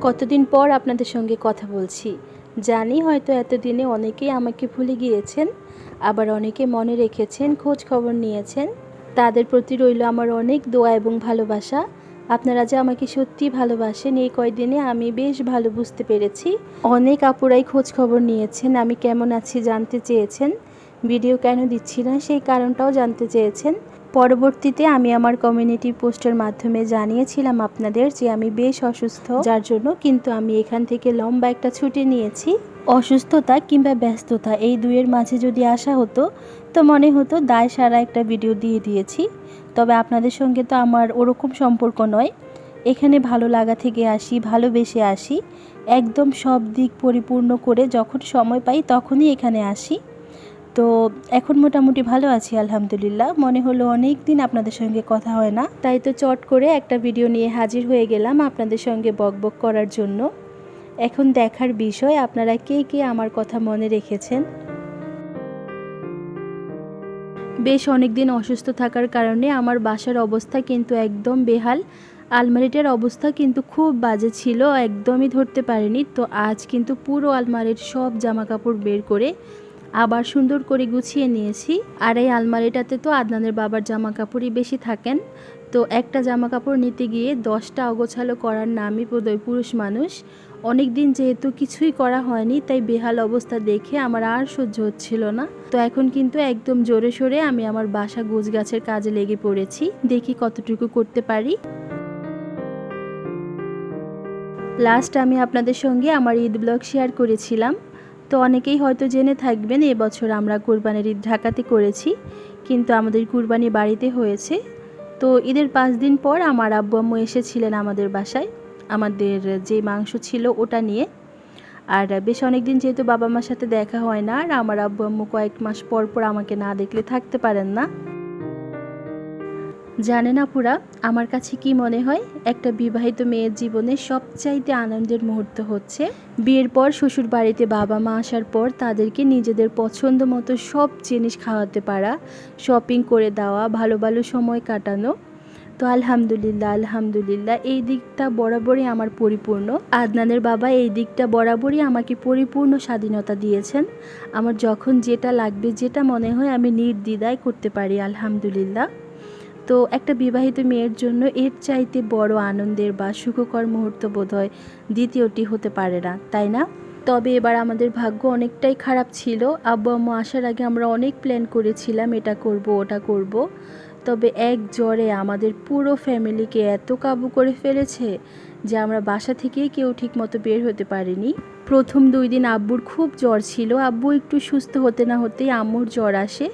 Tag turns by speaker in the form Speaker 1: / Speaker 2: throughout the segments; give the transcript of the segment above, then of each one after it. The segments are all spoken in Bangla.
Speaker 1: কতদিন পর আপনাদের সঙ্গে কথা বলছি? জানি হয়তো এতদিনে অনেকেই আমাকে ভুলে গিয়েছেন, আবার অনেকে মনে রেখেছেন, খোঁজ খবর নিয়েছেন। তাদের প্রতি রইল আমার অনেক দোয়া এবং ভালোবাসা। আপনারা যে আমাকে সত্যি ভালোবাসেন, এই কয়দিনে আমি বেশ ভালো বুঝতে পেরেছি। অনেক আপুরাই খোঁজ খবর নিয়েছেন, আমি কেমন আছি জানতে চেয়েছেন। ভিডিও কেন দিচ্ছি না, সেই কারণটাও জানতে চেয়েছেন। পরবর্তীতে আমি আমার কমিউনিটি পোস্টের মাধ্যমে জানিয়েছিলাম আপনাদের যে আমি বেশ অসুস্থ। যার জন্য কিন্তু আমি এখান থেকে লম্বা একটা ছুটি নিয়েছি। অসুস্থতা কিংবা ব্যস্ততা এই দুয়ের মাঝে যদি আসা হতো, তো মনে হতো দায় সারা একটা ভিডিও দিয়ে দিয়েছি। তবে আপনাদের সঙ্গে তো আমার ওরকম সম্পর্ক নয়। এখানে ভালো লাগা থেকে আসি, ভালোবেসে আসি। একদম সব দিক পরিপূর্ণ করে যখন সময় পাই তখনই এখানে আসি। তো এখন মোটামুটি ভালো আছি, আলহামদুলিল্লাহ। মনে হলো অনেক দিন আপনাদের সঙ্গে কথা হয় না, তাই তো চট করে একটা ভিডিও নিয়ে হাজির হয়ে গেলাম আপনাদের সঙ্গে বকবক করার জন্য। এখন দেখার বিষয়, আপনারা কে কে আমার কথা মনে রেখেছেন? বেশ অনেক দিন অসুস্থ থাকার কারণে আমার বাসার অবস্থা কিন্তু একদম বেহাল। আলমারিটার অবস্থা কিন্তু খুব বাজে ছিল, একদমই ধরতে পারিনি। তো আজ কিন্তু পুরো আলমারির সব জামা কাপড় বের করে আবার সুন্দর করে গুছিয়ে নিয়েছি। আর এই আলমারিটাতে তো আদনানের বাবার জামা কাপড়ই বেশি থাকেন। তো একটা জামা কাপড় নিতে গিয়ে দশটা অগোছালো করার নামই বোধহয় পুরুষ মানুষ। অনেক দিন যেহেতু কিছুই করা হয়নি, তাই বেহাল অবস্থা দেখে আমার আর সহ্য হচ্ছিল না। তো এখন কিন্তু একদম জোরে সোরে আমি আমার বাসা গোছ গাছের কাজে লেগে পড়েছি। দেখি কতটুকু করতে পারি। লাস্ট আমি আপনাদের সঙ্গে আমার ঈদ ব্লগ শেয়ার করেছিলাম। তো অনেকেই হয়তো জেনে থাকবেন, এবছর আমরা কোরবানির ঈদ ঢাকাতে করেছি, কিন্তু আমাদের কুরবানি বাড়িতে হয়েছে। তো ঈদের পাঁচ দিন পর আমার আব্বু আম্মু এসেছিলেন আমাদের বাসায়। আমাদের যে মাংস ছিল ওটা নিয়ে। আর বেশ অনেক দিন যেহেতু বাবা মার সাথে দেখা হয় না, আর আমার আব্বু আম্মু কয়েক মাস পর পর আমাকে না দেখলে থাকতে পারেন না। জানে না পুরা আমার কাছে কি মনে হয়, একটা বিবাহিত মেয়ের জীবনে সবচাইতে আনন্দের মুহূর্ত হচ্ছে বিয়ের পর শ্বশুর বাড়িতে বাবা মা আসার পর তাদেরকে নিজেদের পছন্দ মতো সব জিনিস খাওয়াতে পারা শপিং করে দেওয়া, ভালো ভালো সময় কাটানো। তো আলহামদুলিল্লাহ আলহামদুলিল্লাহ, এই দিকটা বরাবরই আমার পরিপূর্ণ। আদনানের বাবা এই দিকটা বরাবরই আমাকে পরিপূর্ণ স্বাধীনতা দিয়েছেন। আমার যখন যেটা লাগবে, যেটা মনে হয় আমি নির্দ্বিধায় করতে পারি, আলহামদুলিল্লাহ। তো একটা বিবাহিত মেয়ের জন্য এর চাইতে বড় আনন্দের বা সুখকর মুহূর্ত বোধহয় দ্বিতীয়টি হতে পারে না, তাই না? তবে এবার আমাদের ভাগ্য অনেকটাই খারাপ ছিল। আব্বু আম্মু আসার আগে আমরা অনেক প্ল্যান করেছিলাম, এটা করব, ওটা করব। তবে এক জ্বরে আমাদের পুরো ফ্যামিলিকে এত কাবু করে ফেলেছে যে আমরা বাসা থেকেই কেউ ঠিক মতো বের হতে পারিনি। প্রথম দুই দিন আব্বুর খুব জ্বর ছিল। আব্বু একটু সুস্থ হতে না হতেই আম্মুর জ্বর আসে।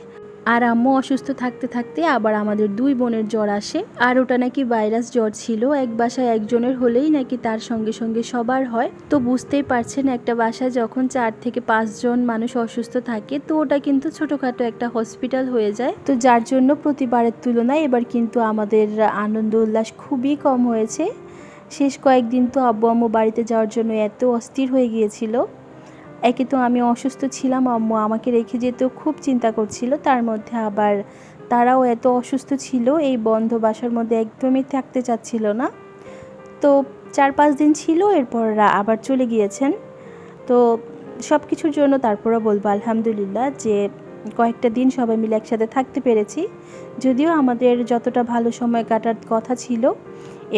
Speaker 1: আর আম্মু অসুস্থ থাকতে থাকতে আবার আমাদের দুই বোনের জ্বর আসে। আর ওটা নাকি ভাইরাস জ্বর ছিল, এক বাসায় একজনের হলেই নাকি তার সঙ্গে সঙ্গে সবার হয়। তো বুঝতেই পারছেন, একটা বাসায় যখন চার থেকে পাঁচজন মানুষ অসুস্থ থাকে, তো ওটা কিন্তু ছোটোখাটো একটা হসপিটাল হয়ে যায়। তো যার জন্য প্রতিবারের তুলনায় এবার কিন্তু আমাদের আনন্দ উল্লাস খুবই কম হয়েছে। শেষ কয়েকদিন তো আব্বু আম্মু বাড়িতে যাওয়ার জন্য এত অস্থির হয়ে গিয়েছিল। একে তো আমি অসুস্থ ছিলাম, আম্মু আমাকে রেখে যেতেও খুব চিন্তা করছিল। তার মধ্যে আবার তারাও এত অসুস্থ ছিল, এই বন্ধ বাসার মধ্যে একদমই থাকতে চাচ্ছিল না। তো চার পাঁচ দিন ছিল, এরপর আবার চলে গিয়েছেন। তো সব কিছুর জন্য তারপরও বলব আলহামদুলিল্লাহ যে কয়েকটা দিন সবাই মিলে একসাথে থাকতে পেরেছি। যদিও আমাদের যতটা ভালো সময় কাটার কথা ছিল,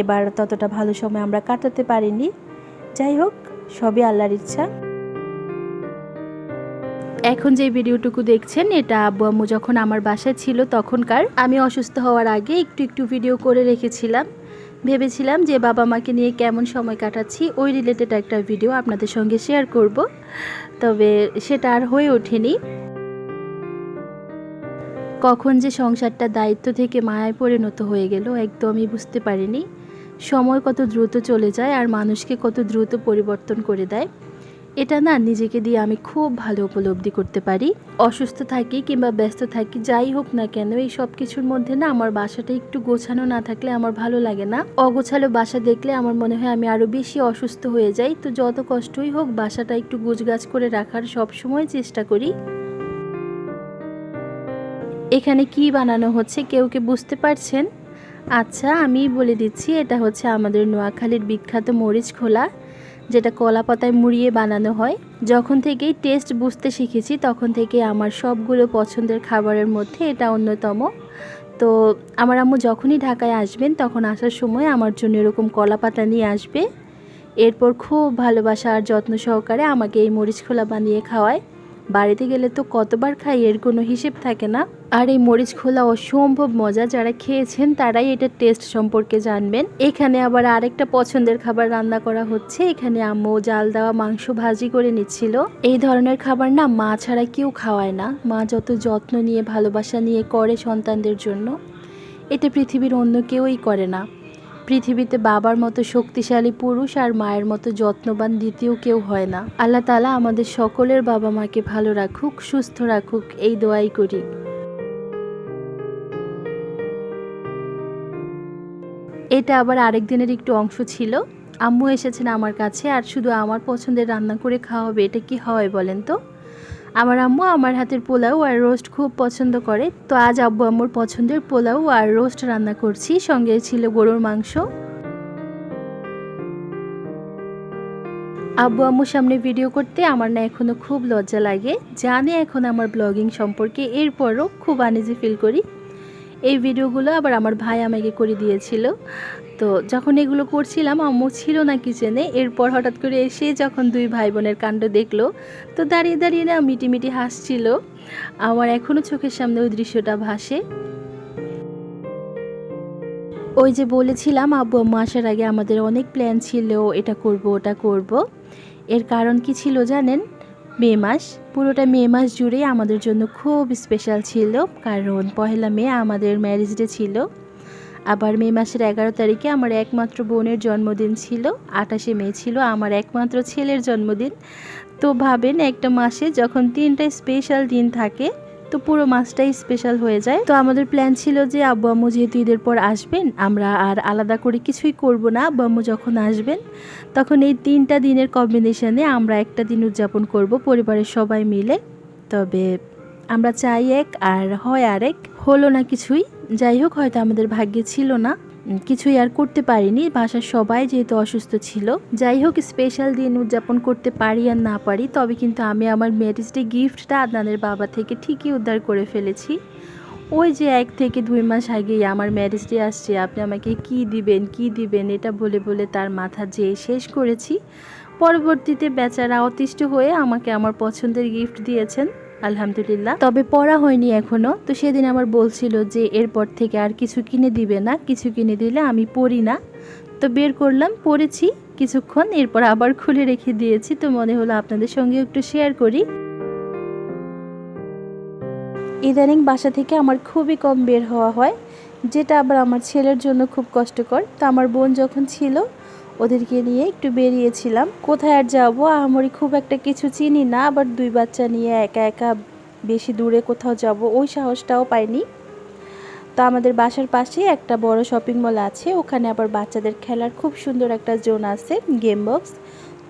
Speaker 1: এবার ততটা ভালো সময় আমরা কাটাতে পারিনি। যাই হোক, সবই আল্লাহর ইচ্ছা। এখন যে ভিডিওটুকু দেখছেন, এটা আব্বু আম্মু যখন আমার বাসায় ছিল তখনকার। আমি অসুস্থ হওয়ার আগে একটু একটু ভিডিও করে রেখেছিলাম। ভেবেছিলাম যে বাবা মাকে নিয়ে কেমন সময় কাটাচ্ছি, ওই রিলেটেড একটা ভিডিও আপনাদের সঙ্গে শেয়ার করব। তবে সেটা আর হয়ে ওঠেনি। কখন যে সংসারটা দায়িত্ব থেকে মায়ায় পরিণত হয়ে গেল একদমই বুঝতে পারিনি। সময় কত দ্রুত চলে যায় আর মানুষকে কত দ্রুত পরিবর্তন করে দেয়। এটা না নিজেকে দিয়ে আমি খুব ভালো উপলব্ধি করতে পারি। অসুস্থ থাকি কিংবা ব্যস্ত থাকি, যাই হোক না কেন, এই সব কিছুর মধ্যে না আমার বাসাটা একটু গোছানো না থাকলে আমার ভালো লাগে না। অগোছালো বাসা দেখলে আমার মনে হয় আমি আরও বেশি অসুস্থ হয়ে যাই। তো যত কষ্টই হোক, বাসাটা একটু গোছগাছ করে রাখার সব সময় চেষ্টা করি। এখানে কি বানানো হচ্ছে, কেউ কে বুঝতে পারছেন? আচ্ছা আমি বলে দিচ্ছি, এটা হচ্ছে আমাদের নোয়াখালীর বিখ্যাত মরিচ খোলা। যেটা কলা পাতায় মুড়িয়ে বানানো হয়। যখন থেকেই টেস্ট বুঝতে শিখেছি, তখন থেকে আমার সবগুলো পছন্দের খাবারের মধ্যে এটা অন্যতম। তো আমার আম্মু যখনই ঢাকায় আসবেন, তখন আসার সময় আমার জন্য এরকম কলা পাতা নিয়ে আসবে। এরপর খুব ভালোবাসা আর যত্ন সহকারে আমাকে এই মরিচ খোলা বানিয়ে খাওয়ায়। বাড়িতে গেলে তো কতবার খাই এর কোনো হিসেব থাকে না। আর এই মরিচ খোলা অসম্ভব মজা, যারা খেয়েছেন তারাই এটার টেস্ট সম্পর্কে জানবেন। এখানে আবার আরেকটা পছন্দের খাবার রান্না করা হচ্ছে। এখানে আম্মু জাল দেওয়া মাংস ভাজি করে নিচ্ছিল। এই ধরনের খাবার না মা ছাড়া কেউ খাওয়ায় না। মা যত যত্ন নিয়ে, ভালোবাসা নিয়ে করে সন্তানদের জন্য। এটা পৃথিবীর অন্য কেউই করে না। পৃথিবীতে বাবার মতো শক্তিশালী পুরুষ আর মায়ের মতো যত্নবান দ্বিতীয় কেউ হয় না। আল্লাহ তালা আমাদের সকলের বাবা মাকে ভালো রাখুক, সুস্থ রাখুক, এই দোয়াই করি। এটা আবার আরেক দিনের একটু অংশ ছিল। আম্মু এসেছেন আমার কাছে আর শুধু আমার পছন্দের রান্না করে খাওয়াবে, এটা কি হয় বলেন তো? আমার আম্মু আমার হাতের পোলাও আর রোস্ট খুব পছন্দ করে। তো আজ আব্বু আম্মুর পছন্দের পোলাও আর রোস্ট রান্না করছি। সঙ্গে ছিল গরুর মাংস। আব্বু আম্মুর সামনে ভিডিও করতে আমার না এখনও খুব লজ্জা লাগে। জানে এখন আমার ব্লগিং সম্পর্কে এরপরও খুব আনিজি ফিল করি। এই ভিডিওগুলো আবার আমার ভাই আমাকে করে দিয়েছিল। তো যখন এগুলো করছিলাম, আম্মু ছিল না কিচেনে এরপর হঠাৎ করে এসে যখন দুই ভাই বোনের কাণ্ড দেখল, তো দাঁড়িয়ে দাঁড়িয়ে না মিটি মিটি হাসছিল। আমার এখনও চোখের সামনে ওই দৃশ্যটা ভাসে। ওই যে বলেছিলাম, আব্বু আম্মু আসার আগে আমাদের অনেক প্ল্যান ছিল, এটা করব, ওটা করব। এর কারণ কি ছিল জানেন? মে মাস। পুরোটা মে মাস জুড়েই আমাদের জন্য খুব স্পেশাল ছিল, কারণ পহেলা মে আমাদের ম্যারেজ ডে ছিল। আবার মে মাসের এগারো তারিখে আমার একমাত্র বোনের জন্মদিন ছিল, আঠাশে মে ছিল আমার একমাত্র ছেলের জন্মদিন। তো ভাবেন একটা মাসে যখন তিনটা স্পেশাল দিন থাকে তো পুরো মাছটাই স্পেশাল হয়ে যায়। তো আমাদের প্ল্যান ছিল যে আব্বু আম্মু যেহেতু ঈদের পর আসবেন, আমরা আর আলাদা করে কিছুই করব না। আব্বু আম্মু যখন আসবেন, তখন এই তিনটা দিনের কম্বিনেশনে আমরা একটা দিন উদযাপন করব পরিবারের সবাই মিলে। তবে আমরা চাই এক আর হয় আরেক। হলো না কিছুই। যাই হোক, হয়তো আমাদের ভাগ্যে ছিল না। কিছুই আর করতে পারিনি। বাসার সবাই যেহেতু অসুস্থ ছিল। যাই হোক স্পেশাল দিন উদযাপন করতে পারি আর না পারি, তবে কিন্তু আমি আমার ম্যারেজ ডে গিফটটা আদনানের বাবা থেকে ঠিকই উদ্ধার করে ফেলেছি। ওই যে এক থেকে দুই মাস আগেই আমার ম্যারেজ ডে আসছে, আপনি আমাকে কি দিবেন কি দিবেন, এটা বলে বলে তার মাথা যে শেষ করেছি। পরবর্তীতে বেচারা অতিষ্ঠ হয়ে আমাকে আমার পছন্দের গিফট দিয়েছেন। আলহামদুলিল্লাহ। তবে পড়া হয়নি এখনও। তো সেদিন আমার বলছিল যে এরপর থেকে আর কিছু কিনে দিবে না, কিছু কিনে দিলে আমি পড়ি না। তো বের করলাম, পড়েছি কিছুক্ষণ, এরপর আবার খুলে রেখে দিয়েছি। তো মনে হলো আপনাদের সঙ্গে একটু শেয়ার করি। ইদানিং বাসা থেকে আমার খুবই কম বের হওয়া হয়, যেটা আবার আমার ছেলের জন্য খুব কষ্টকর। তো আমার বোন যখন ছিল ওদেরকে নিয়ে একটু বেরিয়েছিলাম। কোথায় আর যাব? আহামরি খুব একটা কিছু চিনি না, আবার দুই বাচ্চা নিয়ে একা একা বেশি দূরে কোথাও যাব, ওই সাহসটাও পাইনি। তো আমাদের বাসার পাশেই একটা বড় শপিং মল আছে, ওখানে আবার বাচ্চাদের খেলার খুব সুন্দর একটা জোন আছে গেম বক্স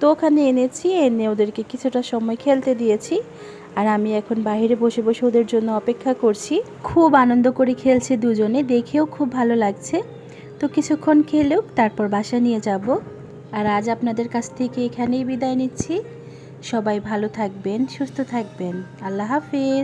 Speaker 1: তো ওখানে এনেছি, এনে ওদেরকে কিছুটা সময় খেলতে দিয়েছি। আর আমি এখন বাইরে বসে বসে ওদের জন্য অপেক্ষা করছি। খুব আনন্দ করে খেলছে দুজনে, দেখেও খুব ভালো লাগছে। তো কিছুক্ষণ খেলেও তারপর বাসা নিয়ে যাব। আর আজ আপনাদের কাছ থেকে এখানেই বিদায় নিচ্ছি। সবাই ভালো থাকবেন, সুস্থ থাকবেন। আল্লাহ হাফিজ।